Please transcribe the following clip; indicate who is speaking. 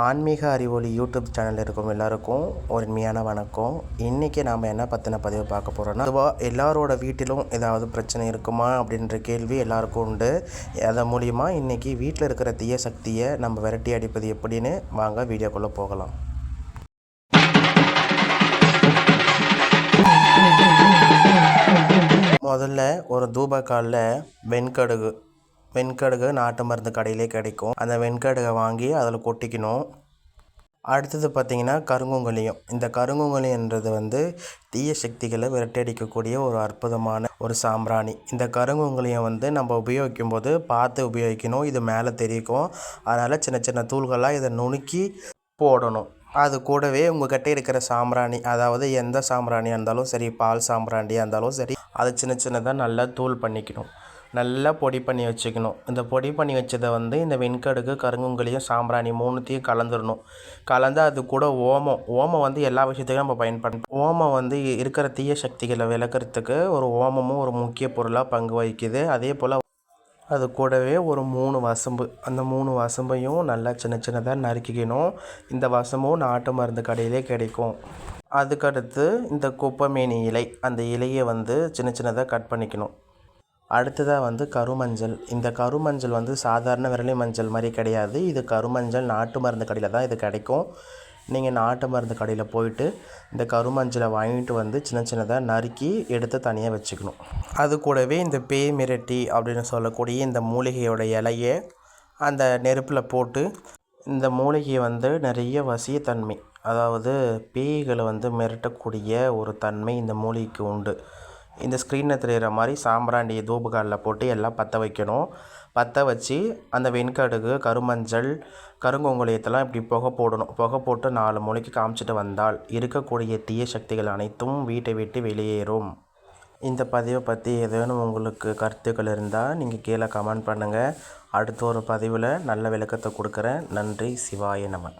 Speaker 1: ஆன்மீக அறிவொளி YouTube channel இருக்கும் எல்லாருக்கும் ஒரு இனிமையான வணக்கம். இன்றைக்கி நாம் என்ன பற்றின பதிவு பார்க்க போகிறோன்னா அதுவாக எல்லாரோட வீட்டிலும் ஏதாவது பிரச்சனை இருக்குமா அப்படின்ற கேள்வி எல்லாருக்கும் உண்டு. அதன் மூலிமா இன்றைக்கி வீட்டில் இருக்கிற தீய சக்தியை நம்ம விரட்டி அடிப்பது எப்படின்னு வாங்க வீடியோக்குள்ளே போகலாம். முதல்ல ஒரு தூபக்காலில் வெண்கடுகு வெண்கடுகு நாட்டு மருந்து கடையிலே கிடைக்கும். அந்த வெண்கடுகை வாங்கி அதில் கொட்டிக்கணும். அடுத்தது பார்த்திங்கன்னா கருங்குங்குலியம். இந்த கருங்குங்குலியன்றது வந்து தீய சக்திகளை விரட்டடிக்கக்கூடிய ஒரு அற்புதமான ஒரு சாம்பிராணி. இந்த கருங்குங்குலியம் வந்து நம்ம உபயோகிக்கும் போது பார்த்து உபயோகிக்கணும். இது மேலே தெரிக்கும் அதனால் சின்ன சின்ன தூள்களாக இதை நுணுக்கி போடணும். அது கூடவே உங்கள்கிட்ட இருக்கிற சாம்பிராணி அதாவது எந்த சாம்பிராணியாக இருந்தாலும் சரி பால் சாம்பிராணியாக இருந்தாலும் சரி அதை சின்ன சின்னதாக நல்லா தூள் பண்ணிக்கணும். நல்லா பொடி பண்ணி வச்சுக்கணும். இந்த பொடி பண்ணி வச்சதை வந்து இந்த வெண்கடுகு கருங்குங்கலியும் சாம்பிராணி மூணுத்தையும் கலந்துடணும் கலந்து அது கூட ஓமம். ஓமம் வந்து எல்லா விஷயத்துக்கும் நம்ம பயன்படுத்தணும் ஓமம் வந்து இருக்கிற தீய சக்திகளை விளக்குறதுக்கு ஒரு ஓமமும் ஒரு முக்கிய பொருளாக பங்கு வகிக்குது. அதே போல் அது கூடவே ஒரு மூணு வசம்பு. அந்த மூணு வசம்பையும் நல்லா சின்ன சின்னதாக நறுக்கிக்கணும். இந்த வசம்பும் நாட்டு மருந்து கடையிலே கிடைக்கும். அதுக்கடுத்து இந்த குப்பைமேனி இலை. அந்த இலையை வந்து சின்ன சின்னதாக கட் பண்ணிக்கணும். அடுத்ததாக வந்து கருமஞ்சள். இந்த கருமஞ்சள் வந்து சாதாரண விரலி மஞ்சள் மாதிரி கிடையாது. இது கருமஞ்சள் நாட்டு மருந்து கடையில் தான் இது கிடைக்கும். நீங்கள் நாட்டு மருந்து கடையில் போயிட்டு இந்த கருமஞ்சளை வாங்கிட்டு வந்து சின்ன சின்னதாக நறுக்கி எடுத்து தனியாக வச்சுக்கணும். அது கூடவே இந்த பேய் மிரட்டி அப்படின்னு சொல்லக்கூடிய இந்த மூலிகையோட இலையை அந்த நெருப்பில் போட்டு இந்த மூலிகையை வந்து நிறைய வசியத்தன்மை அதாவது பேய்களை வந்து மிரட்டக்கூடிய ஒரு தன்மை இந்த மூலிகைக்கு உண்டு. இந்த ஸ்க்ரீனில் தெரிகிற மாதிரி சாம்பிராணி தூபுகாலில் போட்டு எல்லாம் பற்ற வைக்கணும். பற்ற வச்சு அந்த வெண்கடுகு கருமஞ்சள் கருங்கொங்குலியத்தெல்லாம் இப்படி புகை போடணும். புகை போட்டு நாலு மொழிக்கு காமிச்சிட்டு வந்தால் இருக்கக்கூடிய தீய சக்திகள் அனைத்தும் வீட்டை விட்டு வெளியேறும். இந்த பதிவை பற்றி ஏதேனும் உங்களுக்கு கருத்துக்கள் இருந்தால் நீங்கள் கீழே கமெண்ட் பண்ணுங்கள் அடுத்த ஒரு பதிவில் நல்ல விளக்கத்தை கொடுக்குறேன். நன்றி. சிவாய நமன்